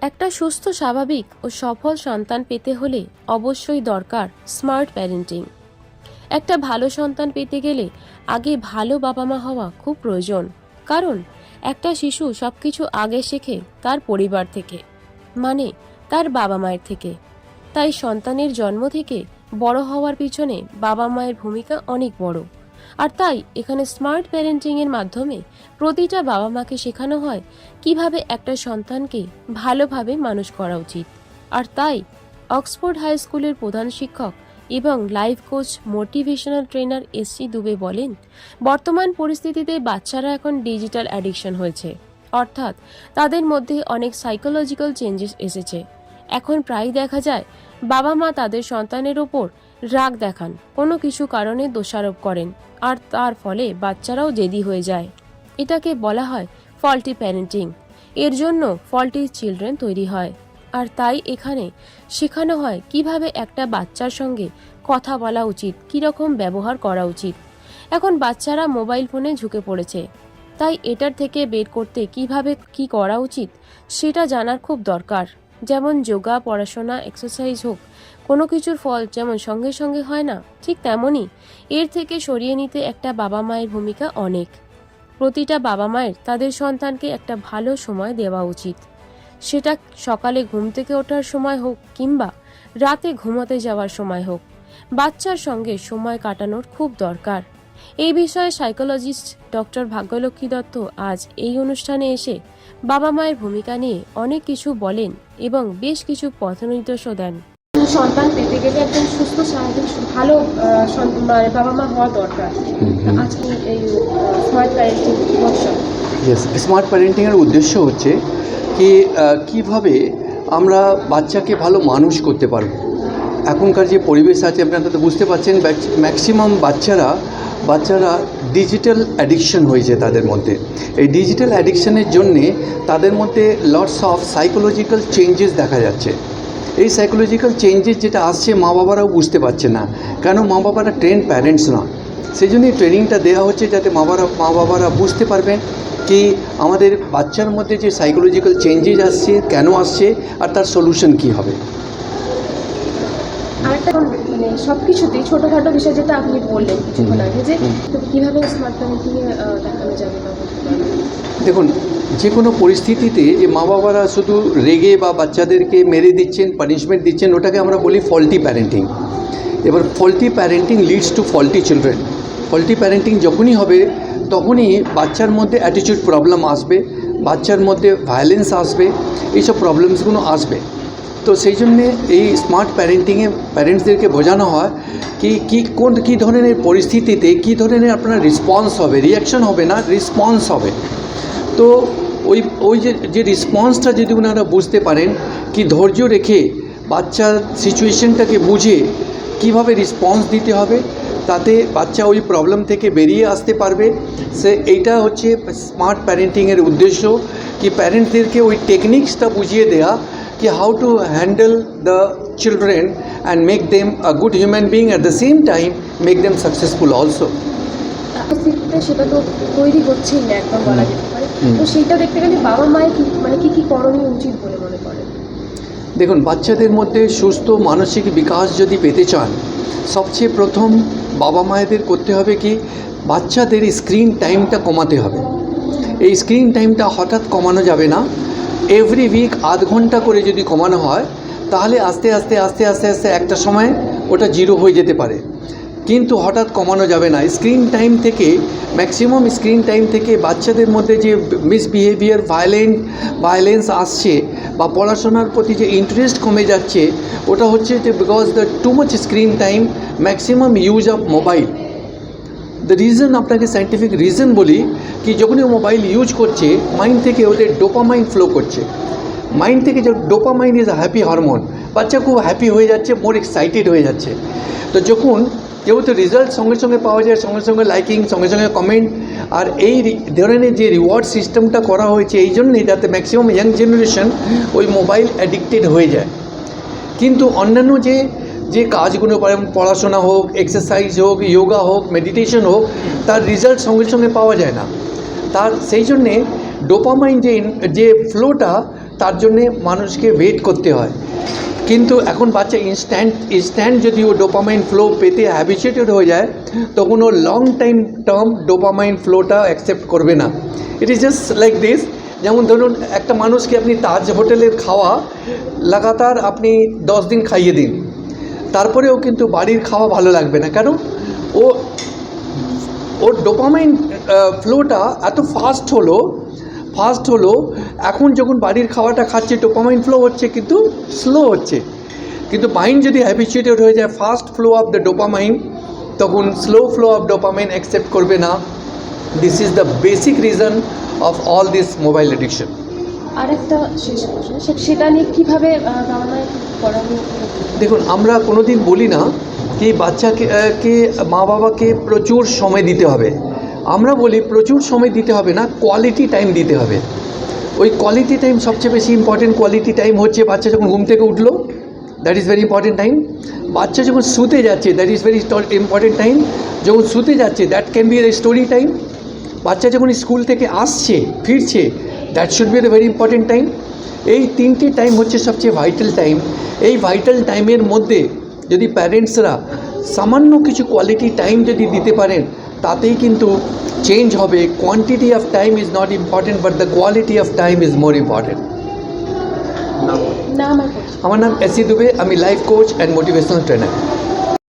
একটা সুস্থ, স্বাভাবিক ও সফল সন্তান পেতে হলে অবশ্যই দরকার স্মার্ট প্যারেন্টিং। একটা ভালো সন্তান পেতে গেলে আগে ভালো বাবা মা হওয়া খুব প্রয়োজন। কারণ, একটা শিশু সব কিছু আগে শেখে তার পরিবার থেকে মানে তার বাবা মায়ের থেকে। তাই সন্তানের জন্ম থেকে বড় হওয়ার পিছনে বাবা মায়ের ভূমিকা অনেক বড়। আর তাই এখানে স্মার্ট প্যারেন্টিং এর মাধ্যমে প্রতিটা বাবা মাকে শেখানো হয় কীভাবে একটা সন্তানকে ভালোভাবে মানুষ করা উচিত। আর তাই অক্সফোর্ড হাই স্কুলের প্রধান শিক্ষক এবং life coach motivational trainer SC Dubey বলেন, বর্তমান পরিস্থিতিতে বাচ্চারা এখন ডিজিটাল অ্যাডিকশন হয়েছে। অর্থাৎ তাদের মধ্যে অনেক সাইকোলজিক্যাল চেঞ্জেস এসেছে। এখন প্রায়ই দেখা যায় বাবা মা তাদের সন্তানের ওপর রাগ দেখান, কোনো কিছু কারণে দোষারোপ করেন, আর তার ফলে বাচ্চারাও জেদি হয়ে যায়। এটাকে বলা হয় ফল্টি প্যারেন্টিং এর জন্য ফল্টি চিলড্রেন তৈরি হয়, আর তাই এখানে শেখানো হয় কীভাবে একটা বাচ্চার সঙ্গে কথা বলা উচিত, কীরকম ব্যবহার করা উচিত। এখন বাচ্চারা মোবাইল ফোনে ঝুঁকে পড়েছে, তাই এটার থেকে বের করতে কীভাবে কি করা উচিত, সেটা জানার খুব দরকার। যেমন যোগা, পড়াশোনা এক্সারসাইজ হোক, কোনো কিছুর ফল যেমন সঙ্গে সঙ্গে হয় না, ঠিক তেমনই এর থেকে সরিয়ে নিতে একটা বাবা মায়ের ভূমিকা অনেক। প্রতিটা বাবা মায়ের তাদের সন্তানকে একটা ভালো সময় দেওয়া উচিত। সেটা সকালে ঘুম থেকে ওঠার সময় হোক কিংবা রাতে ঘুমাতে যাওয়ার সময় হোক। বাচ্চার সঙ্গে সময় কাটানোর খুব দরকার। এই বিষয়ে সাইকোলজিস্ট ডক্টর ভাগ্যলক্ষ্মী দত্ত আজ এই অনুষ্ঠানে এসে বাবা মায়ের ভূমিকা নিয়ে অনেক কিছু বলেন এবং বেশ কিছু পথ নির্দেশও দেন। সন্তান পেতে গেলে একজন সুস্থ স্বাভাবিক ভালো মানে বাবা মা হওয়া দরকার। আজকে এই স্মার্ট প্যারেন্টিং ওয়ার্কশপ স্মার্ট প্যারেন্টিংয়ের উদ্দেশ্য হচ্ছে কি কীভাবে আমরা বাচ্চাকে ভালো মানুষ করতে পারব। এখনকার যে পরিবেশ আছে আপনারা তো বুঝতে পারছেন ম্যাক্সিমাম বাচ্চারা বাচ্চারা ডিজিটাল অ্যাডিকশন হয়েছে তাদের মধ্যে। এই ডিজিটাল অ্যাডিকশনের জন্যে তাদের মধ্যে লটস অফ সাইকোলজিক্যাল চেঞ্জেস দেখা যাচ্ছে। এই সাইকোলজিক্যাল চেঞ্জেস যেটা আসছে, মা বাবারাও বুঝতে পারছে না। কেন মা বাবারা ট্রেন প্যারেন্টস না? সেই জন্যই ট্রেনিংটা দেওয়া হচ্ছে যাতে মা বাবারা মা বাবারা বুঝতে পারবেন কি আমাদের বাচ্চার মধ্যে যে সাইকোলজিক্যাল চেঞ্জেস আসছে, কেন আসছে, আর তার সলিউশন কী হবে। সব কিছুতেই ছোটোখাটো বিষয় যেটা আপনি বললেন কিছুক্ষণ আগে যে কীভাবে স্মার্ট দেখানো যাবে বা দেখুন যে কোনো পরিস্থিতিতে যে মা বাবারা শুধু রেগে বা বাচ্চাদেরকে মেরে দিচ্ছেন পানিশমেন্ট দিচ্ছেন ওটাকে আমরা বলি ফল্টি প্যারেন্টিং এবার faulty parenting leads to faulty children faulty parenting যখনই হবে তখনই বাচ্চার মধ্যে অ্যাটিটিউড প্রবলেম আসবে বাচ্চার মধ্যে ভায়োলেন্স আসবে এইসব প্রবলেমসগুলো আসবে। তো সেই জন্যে এই স্মার্ট প্যারেন্টিংয়ে প্যারেন্টসদেরকে বোঝানো হয় কি কি, কোন, কী ধরনের পরিস্থিতিতে কী ধরনের আপনার রেসপন্স হবে রিয়াকশন হবে না রেসপন্স হবে। তো ওই ওই যে যে রেসপন্সটা যদি ওনারা বুঝতে পারেন, কি ধৈর্য রেখে বাচ্চার সিচুয়েশনটাকে বুঝে কীভাবে রেসপন্স দিতে হবে, তাতে বাচ্চা ওই প্রবলেম থেকে বেরিয়ে আসতে পারবে। সে, এইটা হচ্ছে স্মার্ট প্যারেন্টিংয়ের উদ্দেশ্য। কি প্যারেন্টসদেরকে ওই টেকনিক্সটা বুঝিয়ে দেওয়া কি how to handle the children and make them a good human being at the same time make them successful also সেটা তো তৈরি হচ্ছেই না একদম বলা যেতে পারে। তো সেইটা দেখতে গেলে বাবা মায়ের মানে কি কি করণীয় উচিত বলে মনে করেন? দেখুন বাচ্চাদের মধ্যে সুস্থ মানসিক বিকাশ যদি পেতে চান সবচেয়ে প্রথম বাবা মায়েদের করতে হবে কি বাচ্চাদের স্ক্রিন টাইমটা কমাতে হবে। এই স্ক্রিন টাইমটা হঠাৎ কমানো যাবে না। এভরি উইক আধ ঘণ্টা করে যদি কমানো হয়, তাহলে আস্তে আস্তে আস্তে আস্তে আস্তে একটা সময় ওটা জিরো হয়ে যেতে পারে। কিন্তু হঠাৎ কমানো যাবে না। স্ক্রিন টাইম থেকে ম্যাক্সিমাম স্ক্রিন টাইম থেকে বাচ্চাদের মধ্যে যে মিসবিহেভিয়ার ভায়োলেন্ট ভায়োলেন্স আসছে বা পড়াশোনার প্রতি যে ইন্টারেস্ট কমে যাচ্ছে, ওটা হচ্ছে যে because the too much screen time maximum use of mobile the reason আপনাকে সাইন্টিফিক রিজন বলি কি যখনই মোবাইল ইউজ করছে মাইন্ড থেকে ওদের ডোপামাইন ফ্লো করছে। মাইন্ড থেকে যে ডোপামাইন ইজ হ্যাপি হরমোন বাচ্চা খুব হ্যাপি হয়ে যাচ্ছে মোর এক্সাইটেড হয়ে যাচ্ছে। তো যখন যেহেতু রেজাল্ট সঙ্গে সঙ্গে পাওয়া যায়, সঙ্গে সঙ্গে লাইকিং সঙ্গে সঙ্গে কমেন্ট আর এই ধরনের যে রিওয়ার্ড সিস্টেমটা করা হয়েছে, এই জন্যই যাতে ম্যাক্সিমাম ইয়াং জেনারেশন ওই মোবাইল অ্যাডিক্টেড হয়ে যায়। কিন্তু অন্যান্য যে যে কাজগুলো যেমন পড়াশোনা হোক এক্সারসাইজ হোক যোগা হোক মেডিটেশন হোক, তার রেজাল্ট সঙ্গে সঙ্গে পাওয়া যায় না। তার, সেই জন্যে ডোপামাইন যে যে ফ্লোটা তার জন্যে মানুষকে ওয়েট করতে হয়। কিন্তু এখন বাচ্চা ইনস্ট্যান্ট ইনস্ট্যান্ট যদি ও ডোপামাইন ফ্লো পেতে হ্যাবিচুয়েটেড হয়ে যায়, তখন ও লং টাইম টার্ম ডোপামাইন ফ্লোটা অ্যাকসেপ্ট করবে না। It is just like this যেমন ধরুন, একটা মানুষকে আপনি তাজ হোটেলের খাওয়া, লাগাতার আপনি দশ দিন খাইয়ে দিন। তারপরেও কিন্তু বাড়ির খাওয়া ভালো লাগবে না। কেন ও ওর ডোপামাইন ফ্লোটা এত ফাস্ট হলো ফাস্ট হলো, এখন যখন বাড়ির খাওয়াটা খাচ্ছে, ডোপামাইন ফ্লো হচ্ছে, কিন্তু স্লো হচ্ছে। কিন্তু মাইন্ড যদি হ্যাবিচুয়েটেড হয়ে যায় fast flow of the dopamine তখন slow flow of dopamine accept করবে না। This is the basic reason of all this mobile addiction আর একটা শেষ প্রশ্ন সেটা নিয়ে কীভাবে দেখুন, আমরা কোনো দিন বলি না কি বাচ্চাকে কে মা বাবাকে প্রচুর সময় দিতে হবে। আমরা বলি প্রচুর সময় দিতে হবে না কোয়ালিটি টাইম দিতে হবে। ওই কোয়ালিটি টাইম সবচেয়ে বেশি ইম্পর্টেন্ট কোয়ালিটি টাইম হচ্ছে বাচ্চা যখন ঘুম থেকে উঠল that is very important time বাচ্চা যখন শুতে যাচ্ছে that is very important time যখন শুতে যাচ্ছে that can be a story time বাচ্চা যখন স্কুল থেকে আসছে, ফিরছে that should be the very important time এই তিনটে টাইম হচ্ছে সবচেয়ে ভাইটাল টাইম এই ভাইটাল টাইমের মধ্যে যদি প্যারেন্টসরা সামান্য কিছু কোয়ালিটি টাইম যদি দিতে পারেন তাতেই কিন্তু চেঞ্জ হবে। Quantity of time is not important but the quality of time is more important. আমার নাম এসি দুবে আমি life coach and motivational trainer